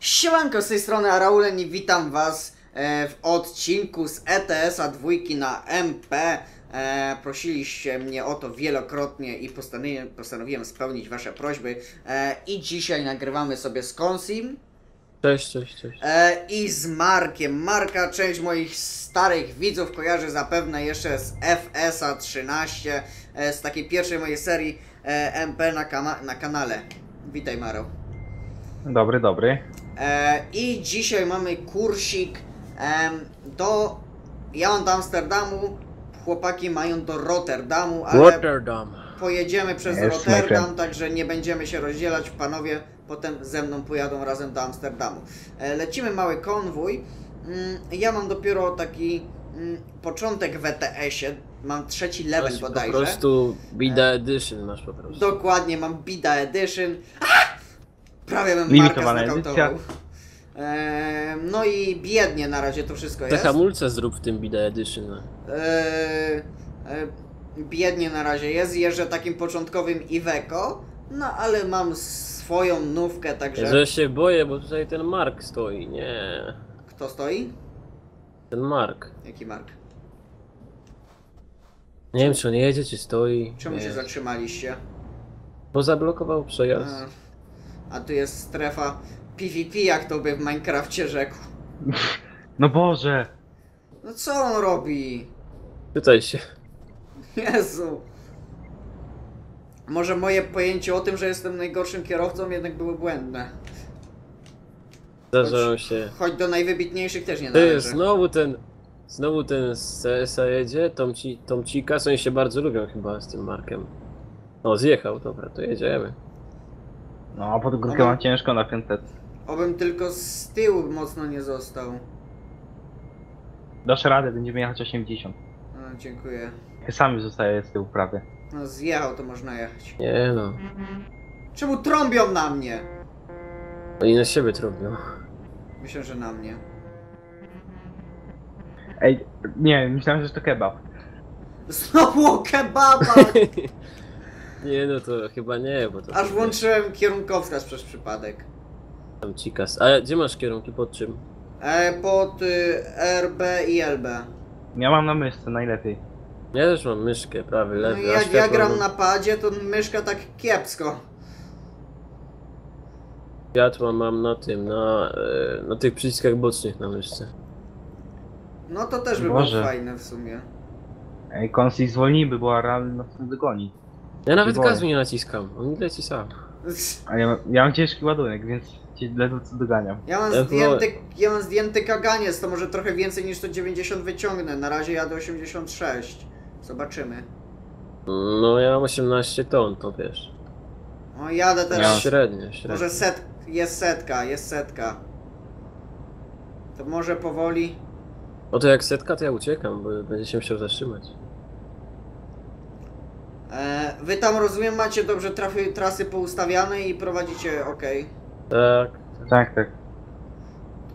Siemanko, z tej strony Araulen i witam was e, w odcinku z ETS-a dwójki na MP. E, prosiliście mnie o to wielokrotnie i postanowiłem, postanowiłem spełnić wasze prośby. E, I dzisiaj nagrywamy sobie z Konsim Cześć, cześć, cześć. i z Markiem. Marka część moich starych widzów kojarzy zapewne jeszcze z FS-a 13, e, z takiej pierwszej mojej serii MP na, na kanale. Witaj Maro. Dobry, dobry. E, I dzisiaj mamy kursik em, do. Ja mam do Amsterdamu, chłopaki mają do Rotterdamu, ale Rotterdam. pojedziemy przez Jest Rotterdam, także nie będziemy się rozdzielać. Panowie potem ze mną pojadą razem do Amsterdamu. E, lecimy mały konwój. Mm, ja mam dopiero taki mm, początek w ETS-ie. Mam trzeci level Masz po bodajże. prostu Bida Edition masz po prostu. Dokładnie, mam Bida Edition. Ah! Prawie bym Limitowana Marka edycja. Eee, no i biednie na razie to wszystko Te jest. hamulce zrób w tym Bida Edition. no. Eee, e, biednie na razie jest. Jeżdżę takim początkowym Iveco. No ale mam swoją nówkę, także... Ja się boję, bo tutaj ten Mark stoi. Nie. Kto stoi? Ten Mark. Jaki Mark? Nie wiem czy on jedzie, czy stoi. Czemu nie. się zatrzymaliście? Bo zablokował przejazd. Eee, a tu jest strefa PvP, jak to by w Minecrafcie rzekł. No Boże! No co on robi? Tutaj się. Jezu. Może moje pojęcie o tym, że jestem najgorszym kierowcą jednak było błędne. Zdarzają się. Choć do najwybitniejszych też nie Ty, należy. znowu ten. Znowu ten z CS-a jedzie, Tomci, Tomcika, oni się bardzo lubią chyba z tym Markiem. O, zjechał, dobra, to jedziemy. No, a pod górkę mam ciężko na 500. Obym tylko z tyłu mocno nie został. Dasz radę, będziemy jechać 80. No, dziękuję. Ja Sami zostaję z tyłu prawie. No zjechał, to można jechać. Nie no. Czemu trąbią na mnie? Oni na siebie trąbią. Myślę, że na mnie. Ej, nie, myślałem, że to kebab. Znowu o kebaba! Nie no to chyba nie, bo to... Aż włączyłem kierunkowskaz przez przypadek. Tam cikas. A gdzie masz kierunki pod czym? E, pod y, RB i LB. Ja mam na myszce najlepiej. Ja też mam myszkę, prawy, No lewy. i a jak ja światło gram mam- na padzie, to myszka tak kiepsko. Światła mam na tym, na, e, na tych przyciskach bocznych na myszce. No to też by było Boże. fajne w sumie. Ej, Konsi zwolnij, by była realna nas dogoni. Ja nawet boję. gazu nie naciskam, on leci sam. A ja, ja mam ciężki ładunek, więc cię ledwo co doganiam. Ja mam Ja zdjęty, ja mam zdjęty kaganiec, to może trochę więcej niż to 90 wyciągnę. Na razie jadę 86. Zobaczymy. No ja mam 18 ton, to wiesz. O, jadę teraz. Średnio, średnio. Może set, jest setka, jest setka. To może powoli. No to jak setka, to ja uciekam, bo będzie się musiał zatrzymać. E, wy tam rozumiem macie dobrze trafy, trasy poustawiane i prowadzicie ok. Tak. Tak, tak.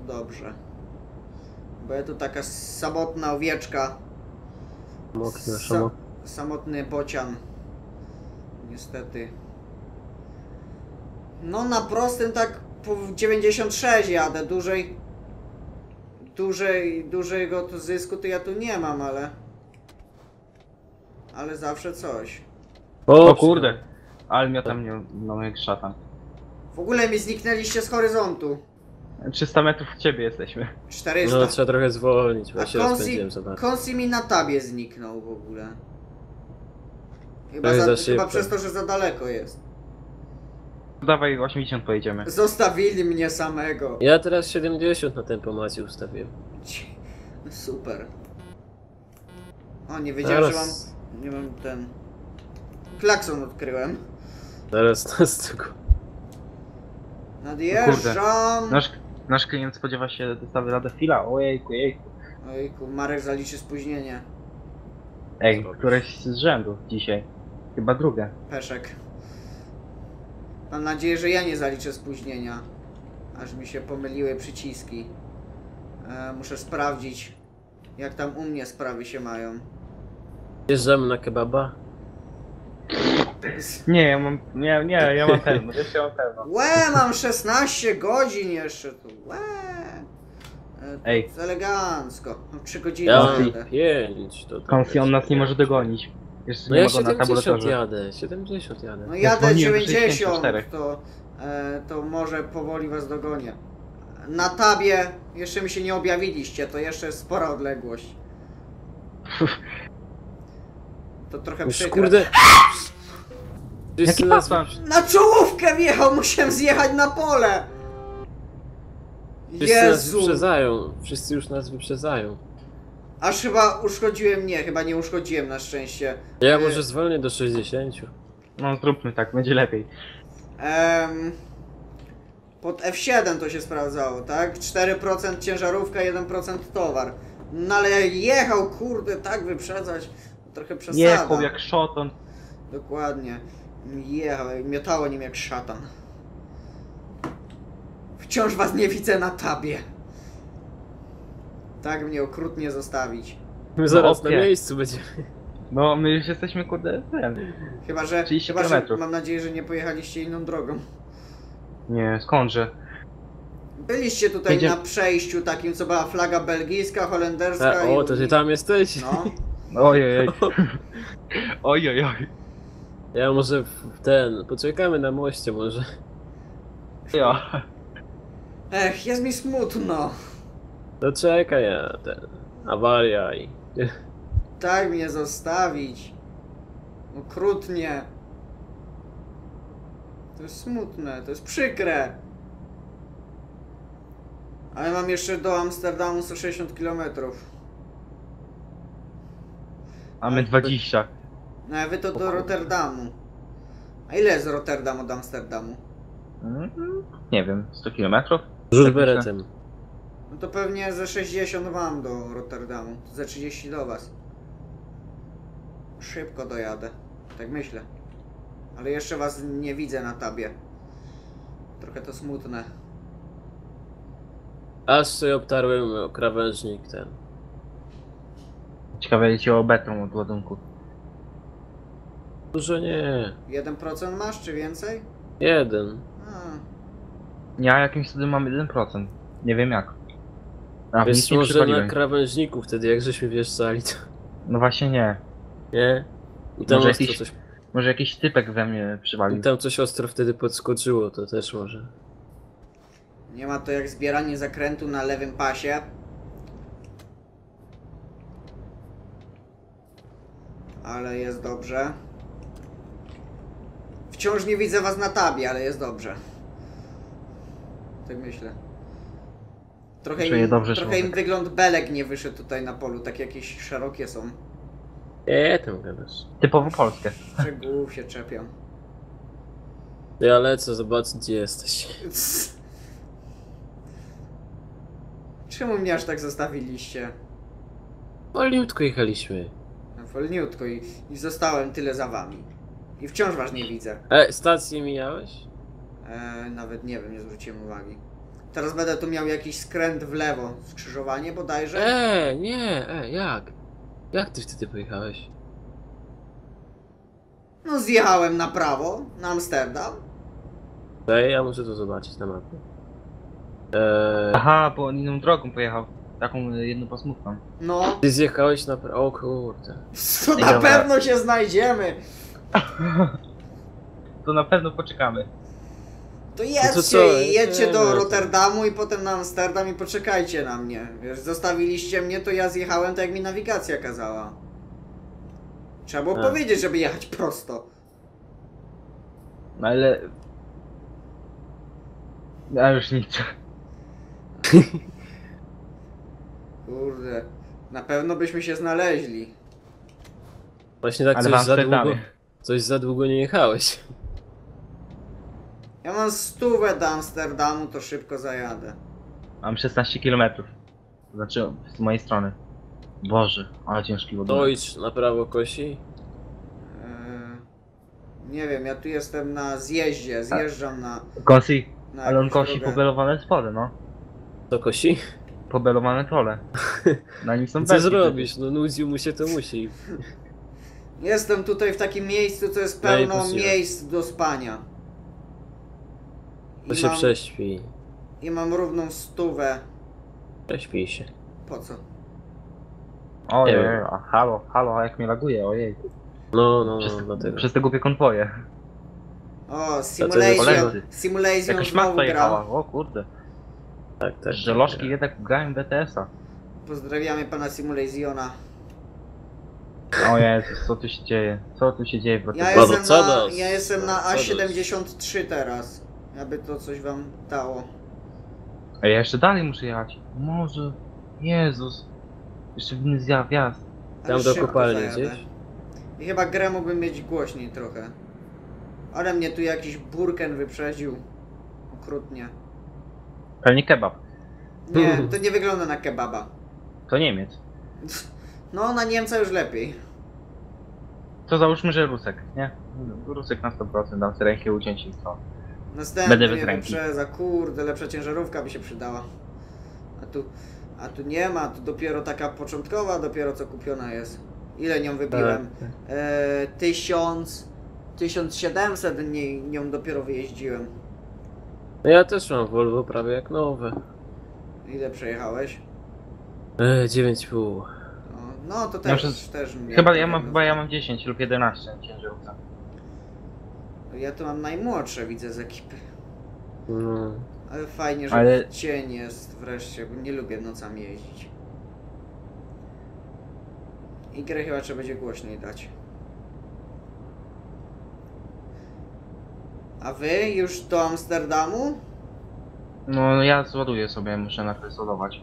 To dobrze. Bo ja tu taka samotna owieczka. Mokry na Sa- samotny bocian. Niestety. No na prostym tak po 96 jadę. Dłużej. Dłużej, dużego zysku to ja tu nie mam, ale. Ale zawsze coś. O kurde! Ale mnie tam nie, no jak szatan. W ogóle mi zniknęliście z horyzontu. 300 metrów od ciebie jesteśmy. 400. No trzeba trochę zwolnić, bo A ja się Konsi, rozpędziłem za bardzo. Konsi mi na tabie zniknął w ogóle. Chyba, za, za chyba przez to, że za daleko jest. Dawaj 80 pojedziemy. Zostawili mnie samego. Ja teraz 70 na tempomacie ustawiłem. Ci- Super. O, nie wiedziałem, że mam. Nie mam ten. Klakson odkryłem. zaraz na styku. Nadjeżdżam. Nasz, nasz klient spodziewa się dostawy radę chwila. Ojejku, jejku. Ojku, Marek zaliczy spóźnienie. Ej, któreś z rzędu dzisiaj. Chyba drugie. Peszek. Mam nadzieję, że ja nie zaliczę spóźnienia. Aż mi się pomyliły przyciski. E, muszę sprawdzić, jak tam u mnie sprawy się mają. Jeżdżamy na kebaba. Nie, ja mam, nie, nie, ja mam pełno, wiesz, ja mam pełno. Łe, mam 16 godzin jeszcze tu. Łe. E, to Ej. jest Elegancko. Mam 3 godziny Ja jadę. mam 5. To Konfi, on nas nie może dogonić. Jeszcze No nie ja ma go na 70 tabulatorze. jadę, 70 jadę. No jadę dzwoniłem do 90, 64. to, e, to może powoli was dogonię. Na tabie jeszcze mi się nie objawiliście, to jeszcze jest spora odległość. To trochę Już przykre. kurde. Jaki nas Na czołówkę wjechał, musiałem zjechać na pole! Wszyscy nas Jezu! wyprzedzają. Wszyscy już nas wyprzedzają. Aż chyba uszkodziłem, nie, chyba nie uszkodziłem na szczęście. Ja E, może zwolnię do 60. No zróbmy tak, będzie lepiej. Em, pod F7 to się sprawdzało, tak? 4% ciężarówka, 1% towar. No ale jechał, kurde, tak wyprzedzać, trochę przesada. Jechał jak szoton. Dokładnie. Jechał, miotało nim jak szatan. Wciąż was nie widzę na tabie. Tak mnie okrutnie zostawić. My zaraz na opie. miejscu będziemy. No my już jesteśmy kurde ten. Chyba, że, 30 chyba, że mam nadzieję, że nie pojechaliście inną drogą. Nie, skądże? Byliście tutaj na przejściu takim, co była flaga belgijska, holenderska A, i... o, to ty tam jesteś? No. Oj, oj, oj. Ja może w ten. Poczekamy na moście może. Ja. Ech, jest mi smutno. To czekaj, ja ten. Awaria i. Tak mnie zostawić. Okrutnie. To jest smutne, to jest przykre. Ale mam jeszcze do Amsterdamu 160 km. Mamy 20. No a wy to do Rotterdamu. A ile jest Rotterdam od Amsterdamu? Mhm. Nie wiem, 100 kilometrów? Rzut Tak myślę. beretem. No to pewnie ze 60 wam do Rotterdamu. Ze 30 do was. Szybko dojadę. Tak myślę. Ale jeszcze was nie widzę na tabie. Trochę to smutne. Aż sobie obtarłem o krawężnik ten. Ciekawe, jeśli o beton od ładunku. Dużo nie. 1% masz, czy więcej? Jeden. A, Ja jakimś cudem mam 1%. Nie wiem jak. A Wiesz, może na krawężniku wtedy, jak żeśmy wjeżdżali, to No właśnie nie. nie? I tam Może ostro jakiś- coś. Może jakiś typek we mnie I przywalił. tam coś ostro wtedy podskoczyło, to też może. nie ma to jak zbieranie zakrętu na lewym pasie. Ale jest dobrze. Wciąż nie widzę was na tabie, ale jest dobrze. Tak myślę. Trochę, Czuję im, dobrze, trochę im wygląd belek nie wyszedł tutaj na polu, tak jakieś szerokie są. Nie, tam gadasz. Typowo polskie. Szczegółów się czepiam. Ja lecę, zobaczyć gdzie jesteś. Czemu mnie aż tak zostawiliście? Wolniutko jechaliśmy. Wolniutko i, i zostałem tyle za wami. I wciąż was nie widzę. E, stację mijałeś? E, nawet nie wiem, nie zwróciłem uwagi. Teraz będę tu miał jakiś skręt w lewo, skrzyżowanie bodajże. E, nie, e, jak? Jak ty wtedy pojechałeś? No zjechałem na prawo, na Amsterdam. Ej, ja muszę to zobaczyć na mapie. Eee, Aha, bo on inną drogą pojechał. Taką y, jednopasmówką. No, ty zjechałeś na... O kurde. to na Dobra. pewno się znajdziemy. To na pewno poczekamy. To jedźcie to co? i jedźcie do. Rotterdamu i potem na Amsterdam i poczekajcie na mnie. Wiesz, zostawiliście mnie, to ja zjechałem tak jak mi nawigacja kazała. Trzeba było A. powiedzieć, żeby jechać prosto. No ale... A już nic. Kurde, na pewno byśmy się znaleźli. Właśnie tak Ale coś za długo... Coś za długo nie jechałeś. Ja mam stówę do Amsterdamu, to szybko zajadę. Mam 16 kilometrów. To Znaczy z mojej strony. Boże, ale ciężki ładunek. Dojdź na prawo kosi. Eee, nie wiem, ja tu jestem na zjeździe, zjeżdżam na. Konsi, na ale on jakąś kosi drogę. pobelowane spody, no. To kosi? Pobelowane pole. Na nim są Co zrobisz? No nudził mu się to musi. Jestem tutaj w takim miejscu, co jest No pełno miejsc do spania. To I się mam, prześpi. I mam równą stówę. Prześpi się. Po co? Ojej, wiem. a halo, halo, a jak mnie laguje, ojej. No, no, Przez, no, dlatego. przez te głupie konwoje. O, Simulation. Simulation Jakaś znowu matka jechała, o kurde. Tak, tak. Żelożki jednak grają w BTS-a. Pozdrawiamy pana Simulationa. O Jezus, co tu się dzieje? Co tu się dzieje w Ja Rotterdamie? jestem, na, ja jestem na Barbados. A73 teraz. Aby to coś wam dało. Ej, ja jeszcze dalej muszę jechać. Może. Jezus. Jeszcze inny zjazd. Tam do kopalni gdzieś? I chyba grę mógłbym mieć głośniej trochę. Ale mnie tu jakiś burken wyprzedził. Okrutnie. Pewnie kebab. Nie, to nie wygląda na kebaba. To Niemiec. No, na Niemca już lepiej. To załóżmy, że Rusek, nie? Rusek na 100%, dam sobie rękę uciąć i co? Następny Będę bez ręki. wyprzedza. Kurde, lepsza ciężarówka by się przydała. A tu, a tu nie ma, tu dopiero taka początkowa, dopiero co kupiona jest. Ile nią wybiłem? Tak. E, tysiąc... 1700 nie, nią dopiero wyjeździłem. No ja też mam Volvo prawie jak nowe. Ile przejechałeś? E, 9,5. No, no to też, też mnie Chyba ja mam, chyba ja mam 10 lub 11 ciężarówce. Ja tu mam najmłodsze, widzę z ekipy. No. Ale fajnie, że Ale- w dzień jest wreszcie, bo nie lubię nocami jeździć. I grę chyba trzeba będzie głośniej dać. A wy już do Amsterdamu? No ja zładuję sobie, muszę najpierw zładować.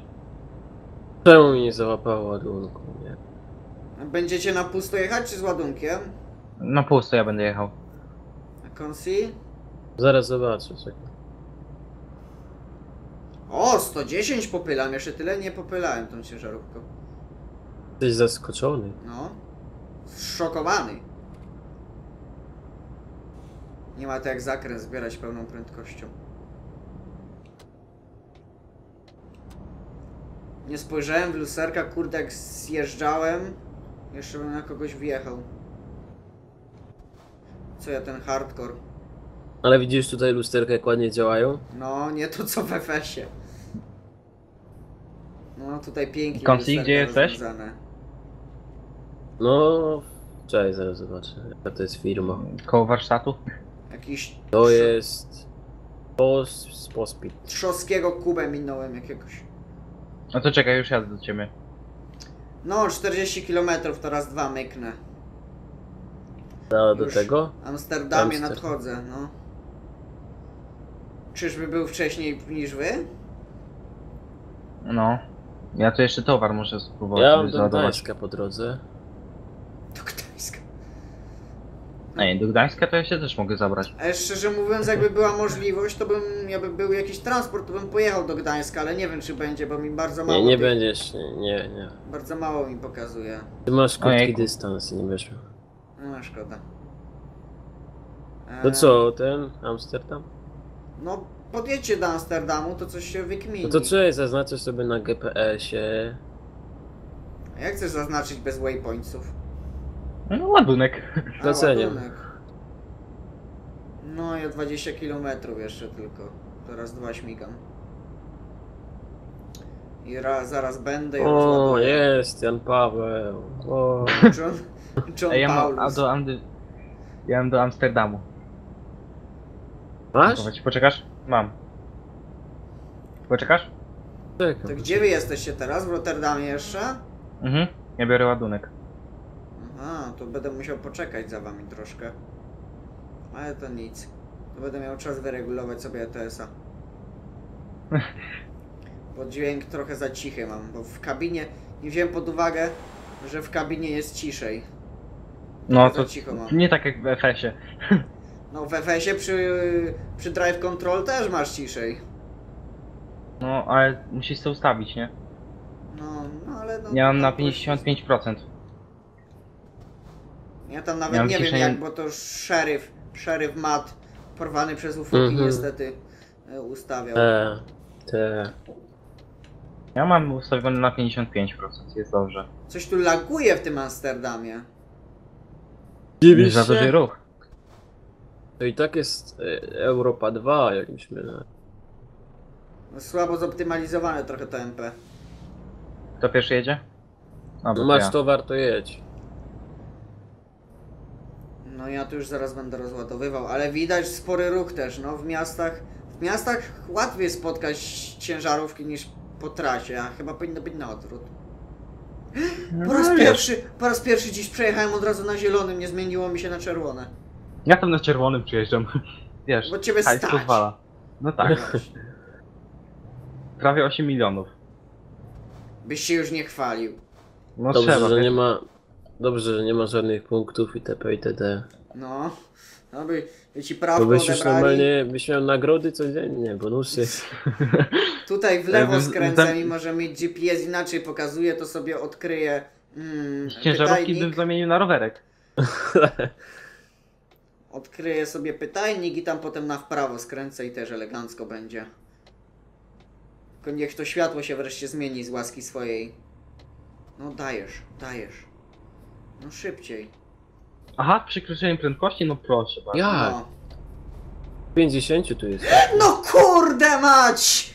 Czemu mi nie załapało ładunku, nie? Będziecie na pusto jechać czy z ładunkiem? Na pusto ja będę jechał. A Consi? Zaraz zobaczę, czekaj. O, 110 popylam, jeszcze tyle nie popylałem tą ciężarówką. Jesteś zaskoczony. No. Zszokowany. Nie ma to jak zakręt zbierać pełną prędkością. Nie spojrzałem w lusterka, kurde, jak zjeżdżałem. Jeszcze bym na kogoś wjechał. Co ja ten hardcore? Ale widzisz tutaj lusterka jak ładnie działają? No, nie to co w FS-ie. No, tutaj pięknie Konsi, gdzie jesteś? rozwiązane. No... Czekaj, zaraz zobaczę. Jaka to jest firma? Koło warsztatu. Jakiś To jest... Pos... Pospit. Trzoskiego kubę minąłem jakiegoś. No to czekaj, już jadę do ciebie. No, 40 km to raz dwa myknę. A do Już. tego? W Amsterdamie Amsterdam. nadchodzę, no. Czyżby był wcześniej niż wy? No. Ja tu jeszcze towar muszę spróbować Ja mam do. Gdańska po drodze. Do Gdańska. Ej, do Gdańska to ja się też mogę zabrać. Ale szczerze mówiąc, jakby była możliwość, to bym, jakby był jakiś transport, to bym pojechał do Gdańska, ale nie wiem czy będzie, bo mi bardzo mało Nie, nie tych- będziesz, nie, nie, nie. Bardzo mało mi pokazuje. Ty masz krótki Ojejku. dystans i nie wiesz. No, szkoda. To E, co, ten Amsterdam? No, podjedźcie do Amsterdamu, to coś się wykmini. No to trzeba zaznaczyć sobie na GPS-ie. A Jak chcesz zaznaczyć bez waypointsów? No ładunek. A, Doceniam. ładunek. No, ja 20 km jeszcze tylko. Teraz dwa śmigam. I ra, zaraz będę i O, rozładuję. jest Jan Paweł. O, John, John Ej, ja mam a Paulus. do Andy... Ja mam do Amsterdamu. masz? Poczekasz? Mam. Poczekasz? Czekam. To gdzie wy jesteście teraz? W Rotterdamie jeszcze? Mhm. Ja biorę ładunek. Aha, to będę musiał poczekać za wami troszkę. Ale to nic. To będę miał czas wyregulować sobie ETS-a. Bo dźwięk trochę za cichy mam, bo w kabinie nie wziąłem pod uwagę, że w kabinie jest ciszej. No to cicho mam. nie tak jak w FS-ie. No w FS-ie przy, przy Drive Control też masz ciszej. No, ale musisz sobie ustawić, nie? No, no ale no... Ja mam na no, 55%. Ja tam nawet mam nie wiem jak, bo to szeryf, szeryf mat porwany przez ufoki Mhm. niestety e, ustawiał. Te, te. Ja mam ustawione na 55%, jest dobrze. Coś tu laguje w tym Amsterdamie. Dziwisz Za duży ruch. To i tak jest e, Europa 2, jak mi się mylę. No, słabo zoptymalizowane trochę to MP. Kto pierwszy jedzie? A, bo Masz ja. towar, to jedź. No ja tu już zaraz będę rozładowywał, ale widać spory ruch też, no w miastach. W miastach łatwiej spotkać ciężarówki niż po trasie, a chyba powinno być na odwrót. Po raz No, pierwszy, po raz pierwszy dziś przejechałem od razu na zielonym, nie zmieniło mi się na czerwone. Ja tam na czerwonym przyjeżdżam. Wiesz, Bo ciebie hajs stać. pozwala. No tak. Prawie 8 milionów. Byś się już nie chwalił. No Dobrze, trzeba, że nie ma... Dobrze, że nie ma żadnych punktów itp. itd. No, no by, by ci Bo prawko byś już odebrali. normalnie byś miał nagrody codziennie, bonusy. Tutaj w lewo za- mimo że mi GPS inaczej pokazuje, to sobie odkryję mm, Ciężarówki bym pytajnik. zamienił na rowerek. Odkryję sobie pytajnik i tam potem na w prawo skręcę i też elegancko będzie. Tylko niech to światło się wreszcie zmieni z łaski swojej. No dajesz, dajesz. No szybciej. Aha, przekroczenie prędkości? No proszę bardzo. Jak? No. 50 tu jest. no kurde mać!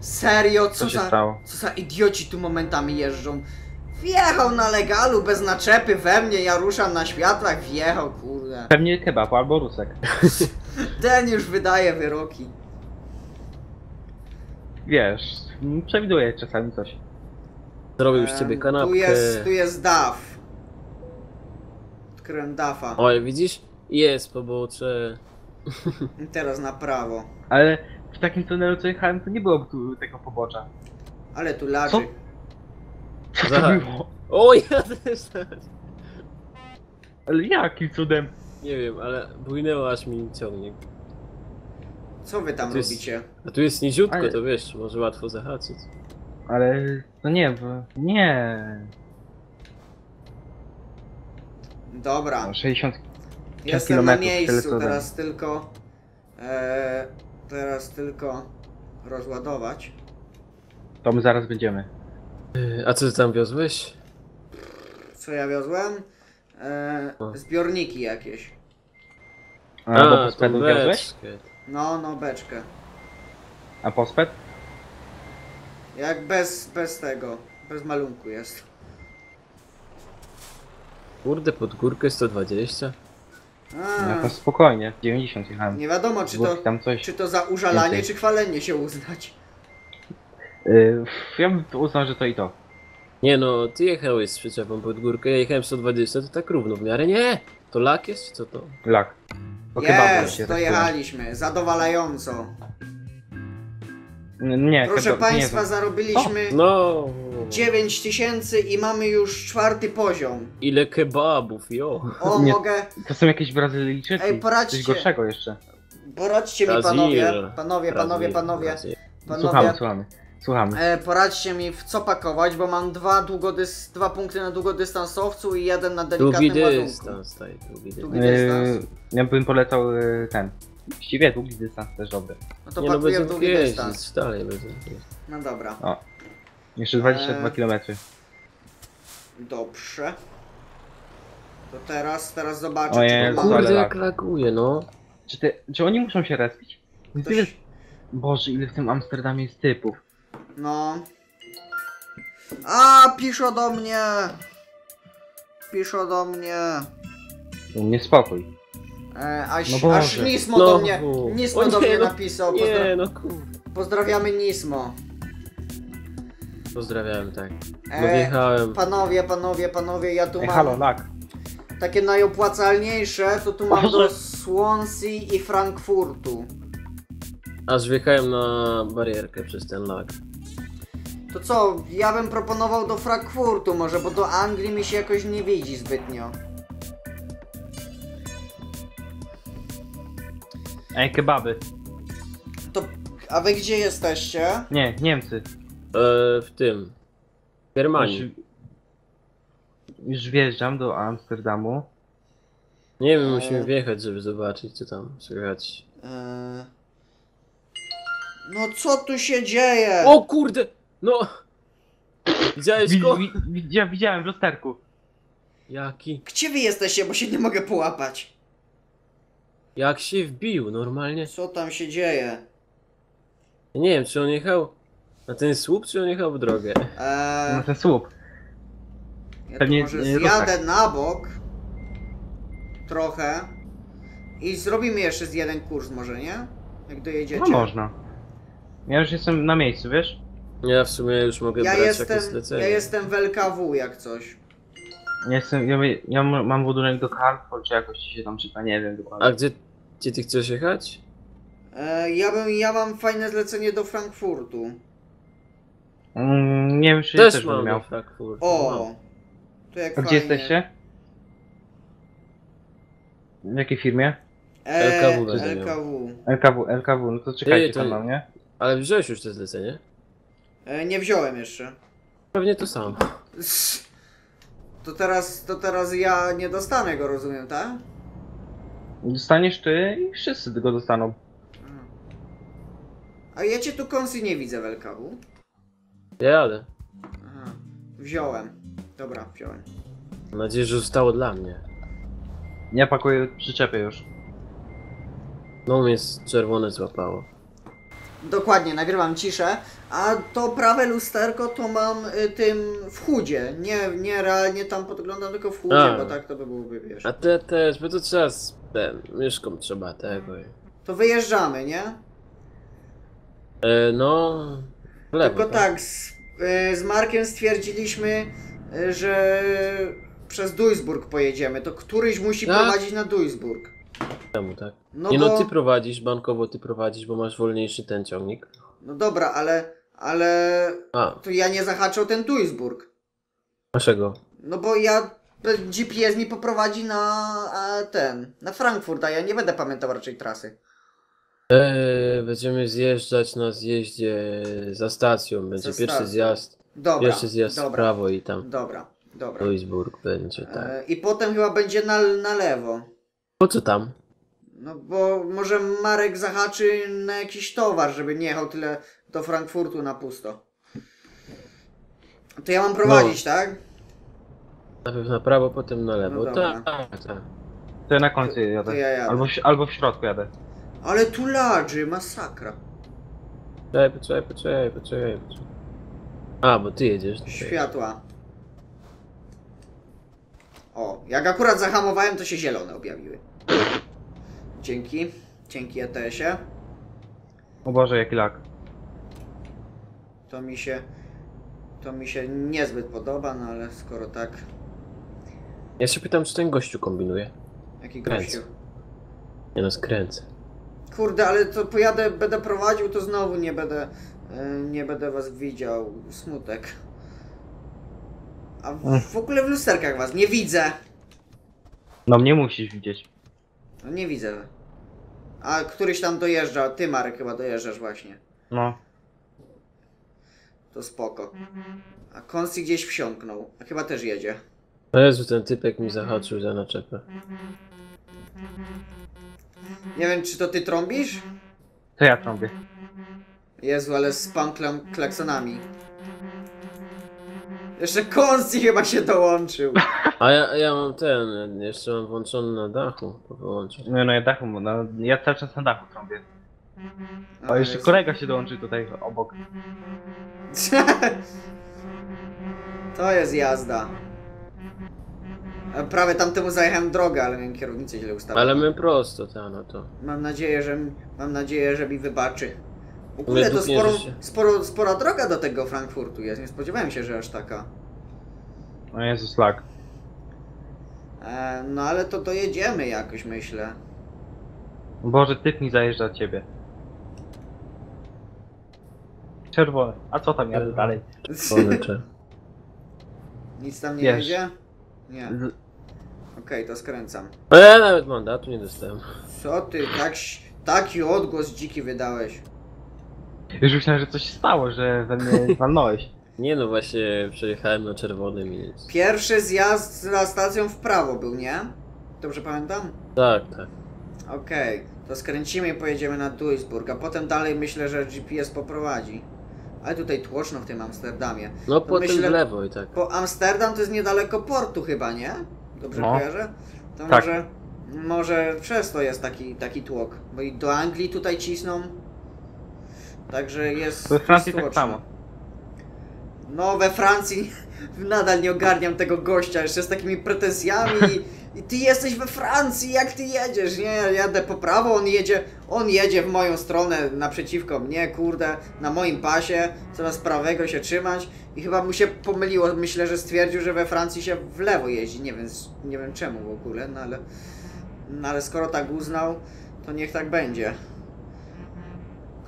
Serio, co Co się za, stało? co za idioci tu momentami jeżdżą. Wjechał na legalu bez naczepy we mnie, ja ruszam na światłach, wjechał, kurde. Pewnie kebab albo rusek. Ten już wydaje wyroki. Wiesz, m, przewiduję czasami coś. Zrobił z ciebie kanapkę. Tu jest, tu jest DAF. Odkryłem DAFa. O, widzisz? Jest pobocze. I teraz na prawo. Ale w takim tunelu co jechałem, to nie było tu tego pobocza. Ale tu laży. Co? Co to Za- było? O, ja też. Ale jakim cudem? Nie wiem, ale bujnęło aż mi ciągnik. Co wy tam To jest- robicie? A tu jest niziutko, Ale- to wiesz, może łatwo zahaczyć. Ale no nie, bo nie. Dobra, No, 60. jestem na kilometrów, tyle miejscu, co teraz tylko... E, teraz tylko rozładować. To my zaraz będziemy. A co ty tam wiozłeś? Co ja wiozłem? E, O. zbiorniki jakieś. A, bo to posped wiozłeś? beczkę. No, no, beczkę. A posped? Jak bez, bez tego, bez malunku jest. Kurde, pod górkę 120. A, No to spokojnie. 90 jechałem. nie wiadomo, czy to, tam coś. czy to za użalanie, więcej. czy chwalenie się uznać. Y, ja bym uznał, że to i to. Nie no, ty jechałeś z przyczepą pod górkę, ja jechałem 120, to tak równo w miarę. Nie! To lak jest, czy co to? Lak. Po kebabu Jest, się dojechaliśmy, zadowalająco. Nie, Proszę Państwa, nie, zarobiliśmy No! 9 tysięcy i mamy już czwarty poziom. Ile kebabów, jo! O, Nie. mogę, To są jakieś Brazylijczyki. Ej, poradźcie. Coś gorszego jeszcze. poradźcie mi panowie, panowie, panowie, panowie, Brazil. Słuchamy, panowie. słuchamy. Słuchamy. E, poradźcie mi w co pakować, bo mam dwa, długodys, dwa punkty na długodystansowcu i jeden na Długi delikatnym ładunku. dystans, tak, długi Długi dystans. dystans. Yy, ja bym polecał yy, ten. Właściwie długi dystans też dobry. No to no, pakuję w długi jeździć, dystans. dalej będę jeździć. No dobra, Jeszcze 22 Eee. km. dobrze. To teraz, teraz zobaczę, Ojej, czy to ale mam. Kurde, jak laguje, no. Czy, ty, czy oni muszą się respić? Ty Ktoś... wiesz- Boże, ile w tym Amsterdamie jest typów. No. A, piszą do mnie! Piszą do mnie. No nie spokój. E, aż, No aż Nismo No. do mnie, Nismo O do nie, mnie no. napisał. Pozdra Nie, no kurde. pozdrawiamy Nismo. Pozdrawiam, tak. No E, wjechałem. panowie, panowie, panowie, ja tu Ej, mam halo, lag. takie najopłacalniejsze, to tu mam do. Swansea i Frankfurtu. Aż wjechałem na barierkę przez ten lag. To co, ja bym proponował do Frankfurtu może, bo do Anglii mi się jakoś nie widzi zbytnio. Ej, kebaby. To, a wy gdzie jesteście? Nie, Niemcy. E, w tym. W Germanii. Już, już wjeżdżam do Amsterdamu. Nie wiem, E. musimy wjechać, żeby zobaczyć, co tam słychać. Eee... No co tu się dzieje? O kurde! No! Widziałeś Wi, go? wi, widzia, widziałem w lusterku. Jaki? Gdzie wy jesteście, bo się nie mogę połapać? Jak się wbił, normalnie. Co tam się dzieje? Ja nie wiem, czy on jechał na ten słup, czy on jechał w drogę. Eee, Na ten słup. ja tu pewnie może nie zjadę na bok. Trochę. I zrobimy jeszcze z jeden kurs może, nie? Jak dojedziecie. No można. Ja już jestem na miejscu, wiesz? Ja w sumie już mogę Ja brać jestem, jakieś zlecenie. ja jestem w LKW jak coś. Ja jestem, ja, ja mam budynek do Carrefour, czy jakoś ci się tam czyta, nie wiem dokładnie. A gdzie, gdzie ty chcesz jechać? E, ja bym, ja mam fajne zlecenie do Frankfurtu. Mm, nie wiem, czy ja Też też do miał. Frankfurtu. O! mam. To jak A fajnie. gdzie jesteście? W jakiej firmie? E, LKW miał. LKW. LKW, LKW, no to czekajcie Ty, to- tam na mnie. Ale wziąłeś już te zlecenie? E, nie wziąłem jeszcze. Pewnie to samo. To teraz, to teraz ja nie dostanę go, rozumiem, tak? Dostaniesz ty i wszyscy go dostaną. A ja cię tu kąsy nie widzę w LKW. Ja jadę. Aha. Wziąłem. Dobra, wziąłem. Mam nadzieję, że zostało dla mnie. Ja pakuję przyczepy już. No mnie czerwone złapało. Dokładnie, nagrywam ciszę, a to prawe lusterko to mam y, tym w chudzie. Nie, nie realnie tam podglądam, tylko w chudzie, A. bo tak to by byłoby, wiesz. A te też, bo to trzeba z ten, myszką trzeba tego. i- To wyjeżdżamy, nie? E, no... W lewo, Tylko tak, z, y, z Markiem stwierdziliśmy, y, że przez Duisburg pojedziemy. To któryś musi Tak. prowadzić na Duisburg. Temu, tak. No nie bo... no, ty prowadzisz, bankowo ty prowadzisz, bo masz wolniejszy ten ciągnik. No dobra, ale... Ale... A, To ja nie zahaczę o ten Duisburg. naszego. No bo ja... GPS mi poprowadzi na a, ten, na Frankfurt, a ja nie będę pamiętał raczej trasy. Eee, będziemy zjeżdżać na zjeździe za stacją. Będzie Za pierwszy stacją. zjazd, Dobra, pierwszy zjazd w dobra, prawo i tam dobra, dobra. Duisburg będzie, tak. E, I potem chyba będzie na, na lewo. Po co tam? No bo może Marek zahaczy na jakiś towar, żeby nie jechał tyle do Frankfurtu na pusto. To ja mam prowadzić, tak? Najpierw na prawo, potem na lewo. No tak, tak, tak. To ja na końcu jadę. To ja jadę. Albo, w, albo w środku jadę. Ale tu ladży, masakra. Poczekaj, poczekaj, poczekaj, poczekaj, poczekaj. A, bo ty jedziesz. tutaj. Światła. O, jak akurat zahamowałem, to się zielone objawiły. Dzięki. Dzięki ETS-ie. O Boże, jaki lak. To mi się... To mi się niezbyt podoba, no ale skoro tak... Ja się pytam, czy ten gościu kombinuje. Jaki Kręcę. gościu. Nie no, skręcę. Kurde, ale to pojadę, będę prowadził, to znowu nie będę, e, nie będę was widział. Smutek. A w, w ogóle w lusterkach was nie widzę. No mnie musisz widzieć. No nie widzę. A któryś tam dojeżdża, ty Marek chyba dojeżdżasz właśnie. No. To spoko. A Konsti gdzieś wsiąknął. A chyba też jedzie. O Jezu, ten typek mi zahaczył za naczepę. Nie wiem, czy to ty trąbisz? To ja trąbię. Jezu, ale z pan klam- klaksonami. Jeszcze Konsti chyba się dołączył. A ja, ja mam ten, jeszcze mam włączony na dachu, to wyłączyć. No, no ja dachu, no, ja cały czas na dachu trąbię. O, jeszcze Jezu. kolega się dołączy tutaj obok. To jest jazda. E, Prawie tamtemu zajechałem drogę, ale miałem kierownicę źle ustawioną. Ale my prosto, ta, no to. Mam nadzieję, że mam nadzieję, że mi wybaczy. W ogóle to sporo, sporo, spora droga do tego Frankfurtu jest. Nie spodziewałem się, że aż taka. O Jezus, lak. E, no ale to dojedziemy jakoś, myślę. Boże, typ mi zajeżdża ciebie. Czerwony. A co tam jadę dalej? Słoneczek. Nic tam nie Wiesz. jedzie? Nie. Okej, to skręcam. A ja nawet mandatu nie dostałem. Co ty, tak, taki odgłos dziki wydałeś. Już myślałem, że coś się stało, że we mnie walnąłeś. Nie no, właśnie przejechałem na czerwonym i nic. Pierwszy zjazd za stacją w prawo był, nie? Dobrze pamiętam? Tak, tak. Okej, to skręcimy i pojedziemy na Duisburg, a potem dalej myślę, że GPS poprowadzi. Ale tutaj tłoczno w tym Amsterdamie. No To potem myślę- w lewo i tak. Bo Amsterdam to jest niedaleko portu chyba, nie? Dobrze No. kojarzę? To Tak. może, może przez to jest taki, taki tłok. Bo i do Anglii tutaj cisną. Także jest. To w Francji tak samo. No, we Francji nadal nie ogarniam tego gościa, jeszcze z takimi pretensjami. I ty jesteś we Francji, jak ty jedziesz? Nie, ja jadę po prawo, on jedzie, on jedzie w moją stronę naprzeciwko mnie, kurde, na moim pasie, coraz prawego się trzymać. I chyba mu się pomyliło, myślę, że stwierdził, że we Francji się w lewo jeździ, nie wiem, nie wiem czemu w ogóle, no ale, no ale skoro tak uznał, to niech tak będzie.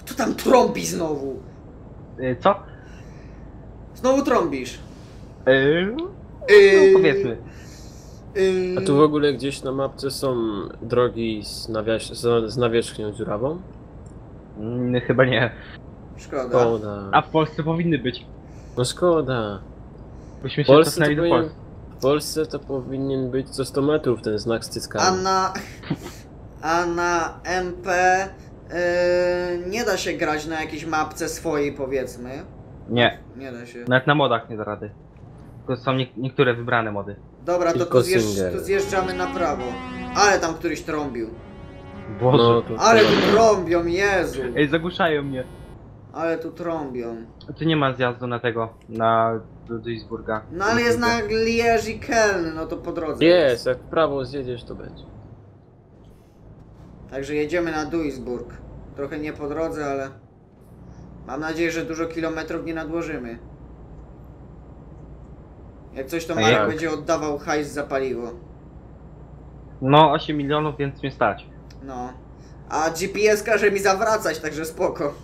Kto tam trąbi znowu? Y, Co? Znowu trąbisz. Yy, Yy, no, powiedzmy. Yy, A tu w ogóle gdzieś na mapce są drogi z, nawiaś, z, nawierzchnią dziurawą? Mm, chyba nie. Szkoda. Szkoda. A w Polsce powinny być. No szkoda. Byśmy W się Polsce, to powinien, Polski. w Polsce to powinien być co 100 metrów ten znak z A na, a na MP yy, nie da się grać na jakiejś mapce swojej, powiedzmy. Nie, Nie da się. nawet na modach nie da rady. Tylko są nie, niektóre wybrane mody. Dobra, to Tylko tu, zjeżdż, single. tu zjeżdżamy na prawo. Ale tam któryś trąbił. Boże. No, to, Ale tu trąbią, Jezu. Ej, zagłuszają mnie. Ale tu trąbią. Tu nie ma zjazdu na tego, na do Duisburga. No ale jest na Liège i Keln, no to po drodze. Jest, jak w prawo zjedziesz to będzie. Także jedziemy na Duisburg. Trochę nie po drodze, ale mam nadzieję, że dużo kilometrów nie nadłożymy. Jak coś to A Marek jak? będzie oddawał hajs za paliwo. No, 8 milionów, więc mnie stać. No. A GPS każe mi zawracać, także spoko.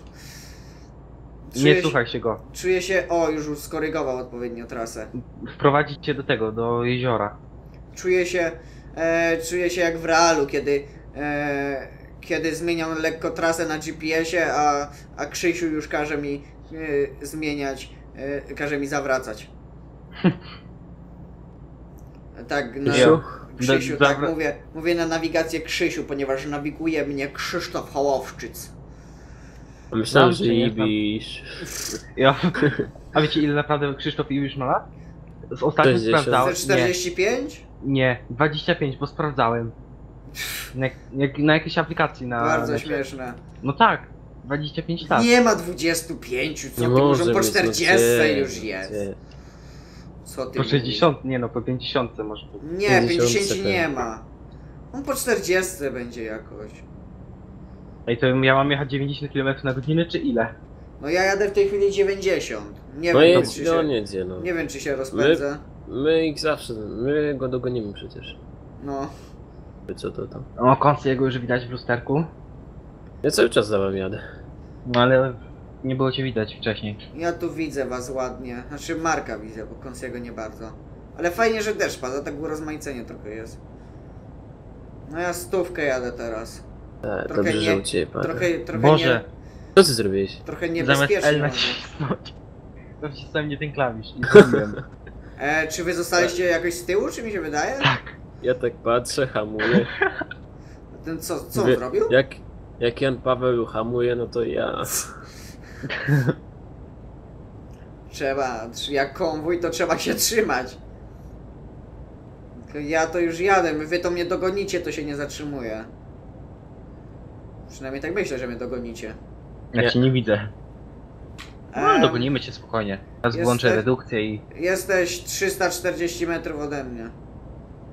Nie Czuję się, słuchaj się go. czuję się. O, już już skorygował odpowiednio trasę. Wprowadzić cię do tego, do jeziora. Czuję się. E, czuję się jak w realu, kiedy. E, kiedy zmieniam lekko trasę na GPS-ie, a, a Krzysiu już każe mi e, zmieniać, e, każe mi zawracać. Tak, na, Krzysiu? Krzysiu, tak mówię, mówię na nawigację Krzysiu, ponieważ nawiguje mnie Krzysztof Hołowczyc. Myślałem, że. Ibisz. Ja. A wiecie ile naprawdę Krzysztof Iwisz ma lat? Z ostatnio 60. sprawdzałem. Ze 45? Nie, nie, 25, bo sprawdzałem. Na, jak, na jakiejś aplikacji na. Bardzo necie. śmieszne. No tak, 25 lat. Nie ma 25, co Nie ty, może może po być, no 40 gdzie, już jest. gdzie? Co ty Po mówisz? 60, nie no, po 50 może być. Nie, 50 50 nie ma. On po 40 będzie jakoś. Ej, to ja mam jechać 90 km na godzinę, czy ile? No ja jadę w tej chwili 90. Nie No wiem, jedź, czy no się, nie jedzie, no. nie wiem czy się rozpędzę. My ich zawsze, my go dogonimy przecież. No. Co to tam? O, kąsy jego już widać w lusterku. Ja cały czas za wami jadę. No ale nie było cię widać wcześniej. Ja tu widzę was ładnie. Znaczy Marka widzę, bo Konsiego nie bardzo. Ale fajnie, że deszcz pada, tak urozmaicenie trochę jest. No ja stówkę jadę teraz. E, Trochę dobrze, nie- że u ciebie pada. Trochę, trochę Boże, Co ty zrobiłeś? nie, trochę zamiast niebezpiecznie. L może. nacisnąć, to wcisnąłem nie ten klawisz i. E, czy wy zostaliście jakoś z tyłu, czy mi się wydaje? tak. Ja tak patrzę, hamuję. Ten co, co on Wie- zrobił? Jak, jak Jan Paweł hamuje, no to ja. Trzeba, tr- jak konwój, to trzeba się trzymać. Tylko Ja to już jadę, wy to mnie dogonicie, to się nie zatrzymuję. Przynajmniej tak myślę, że mnie dogonicie. Ja cię nie widzę. No, Em, dogonimy cię spokojnie. Teraz włączę redukcję i... Jesteś 340 metrów ode mnie.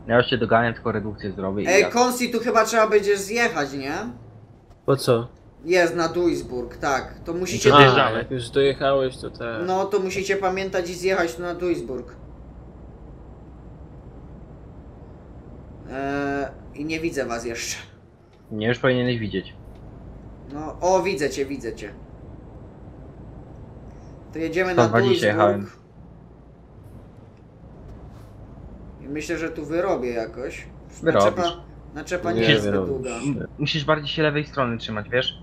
Ja już cię doganiam, tylko redukcję zrobię i Ej, ja... Konsti, tu chyba trzeba będzie zjechać, nie? Po co? Jest na Duisburg, tak. To musicie... A, jak już dojechałeś, to tak. No, to musicie pamiętać i zjechać tu na Duisburg. Eee, I nie widzę was jeszcze. Nie, już powinieneś widzieć. No, o, widzę cię, widzę cię. To jedziemy na 120 Duisburg. jechałem. I myślę, że tu wyrobię jakoś. Wyrobisz. Naczepa, naczepa nie, Nie jest zbyt wyrobisz. długa. Musisz bardziej się lewej strony trzymać, wiesz?